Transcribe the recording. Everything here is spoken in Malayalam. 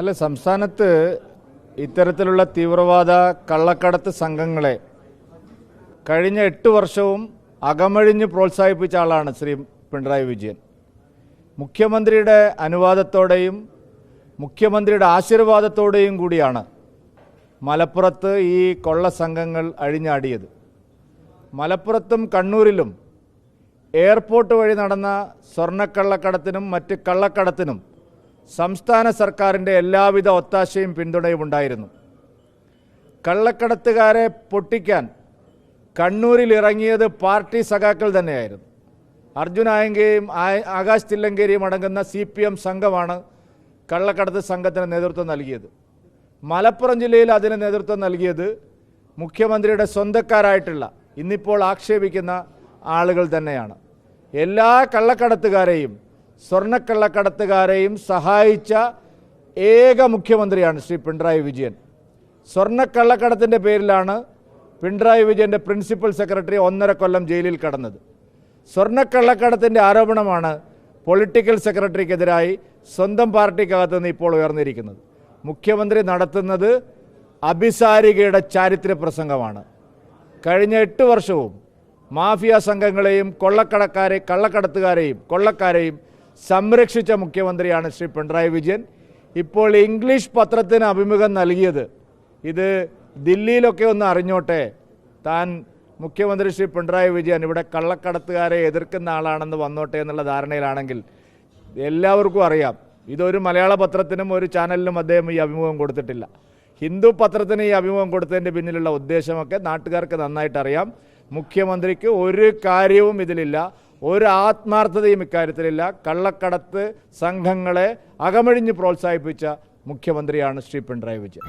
അല്ല സംസ്ഥാനത്ത് ഇത്തരത്തിലുള്ള തീവ്രവാദ കള്ളക്കടത്ത് സംഘങ്ങളെ കഴിഞ്ഞ എട്ട് വർഷവും അകമഴിഞ്ഞ് പ്രോത്സാഹിപ്പിച്ച ആളാണ് ശ്രീ പിണറായി വിജയൻ. മുഖ്യമന്ത്രിയുടെ അനുവാദത്തോടെയും മുഖ്യമന്ത്രിയുടെ ആശീർവാദത്തോടെയും കൂടിയാണ് മലപ്പുറത്ത് ഈ കൊള്ള സംഘങ്ങൾ അഴിഞ്ഞാടിയത്. മലപ്പുറത്തും കണ്ണൂരിലും എയർപോർട്ട് വഴി നടന്ന സ്വർണക്കള്ളക്കടത്തിനും മറ്റ് കള്ളക്കടത്തിനും സംസ്ഥാന സർക്കാരിന്റെ എല്ലാവിധ ഒത്താശയും പിന്തുണയും ഉണ്ടായിരുന്നു കള്ളക്കടത്തുകാരെ പൊട്ടിക്കാൻ കണ്ണൂരിൽ ഇറങ്ങിയത് പാർട്ടി സഖാക്കൾ തന്നെയായിരുന്നു. അർജുൻ ആയങ്കയും ആകാശ് തില്ലങ്കേരിയും അടങ്ങുന്ന സി പി എം സംഘമാണ് കള്ളക്കടത്ത് സംഘത്തിന് നേതൃത്വം നൽകിയത്. മലപ്പുറം ജില്ലയിൽ അതിന് നേതൃത്വം നൽകിയത് മുഖ്യമന്ത്രിയുടെ സ്വന്തക്കാരായിട്ടുള്ള ഇന്നിപ്പോൾ ആക്ഷേപിക്കുന്ന ആളുകൾ തന്നെയാണ്. എല്ലാ കള്ളക്കടത്തുകാരെയും സ്വർണക്കള്ളക്കടത്തുകാരെയും സഹായിച്ച ഏക മുഖ്യമന്ത്രിയാണ് ശ്രീ പിണറായി വിജയൻ. സ്വർണക്കള്ളക്കടത്തിന്റെ പേരിലാണ് പിണറായി വിജയന്റെ പ്രിൻസിപ്പൽ സെക്രട്ടറി ഒന്നര കൊല്ലം ജയിലിൽ കടന്നത്. സ്വർണക്കള്ളക്കടത്തിന്റെ ആരോപണമാണ് പൊളിറ്റിക്കൽ സെക്രട്ടറിക്കെതിരായി സ്വന്തം പാർട്ടിക്കകത്ത് നിന്ന് ഇപ്പോൾ ഉയർന്നിരിക്കുന്നത്. മുഖ്യമന്ത്രി നടത്തുന്നത് അഭിസാരികയുടെ ചാരിത്ര പ്രസംഗമാണ്. കഴിഞ്ഞ എട്ട് വർഷവും മാഫിയ സംഘങ്ങളെയും കൊള്ളക്കടക്കാരെ കള്ളക്കടത്തുകാരെയും കൊള്ളക്കാരെയും സംരക്ഷിച്ച മുഖ്യമന്ത്രിയാണ് ശ്രീ പിണറായി വിജയൻ. ഇപ്പോൾ ഇംഗ്ലീഷ് പത്രത്തിന് അഭിമുഖം നൽകിയത്. ഇത് ദില്ലിയിലൊക്കെ ഒന്ന് അറിഞ്ഞോട്ടെ. താൻ മുഖ്യമന്ത്രി ശ്രീ പിണറായി വിജയൻ ഇവിടെ കള്ളക്കടത്തുകാരെ എതിർക്കുന്ന ആളാണെന്ന് വന്നോട്ടെ എന്നുള്ള ധാരണയിലാണെങ്കിൽ എല്ലാവർക്കും അറിയാം. ഇതൊരു മലയാള പത്രത്തിനും ഒരു ചാനലിനും അദ്ദേഹം ഈ അഭിമുഖം കൊടുത്തിട്ടില്ല. ഹിന്ദു പത്രത്തിന് ഈ അഭിമുഖം കൊടുത്തതിന്റെ പിന്നിലുള്ള ഉദ്ദേശമൊക്കെ നാട്ടുകാർക്ക് നന്നായിട്ടറിയാം. മുഖ്യമന്ത്രിക്ക് ഒരു കാര്യവും ഇതിലില്ല. ഒരു ആത്മാർത്ഥതയും ഇക്കാര്യത്തിലില്ല. കള്ളക്കടത്ത് സംഘങ്ങളെ അകമഴിഞ്ഞ് പ്രോത്സാഹിപ്പിച്ച മുഖ്യമന്ത്രിയാണ് ശ്രീ പിണറായി വിജയൻ.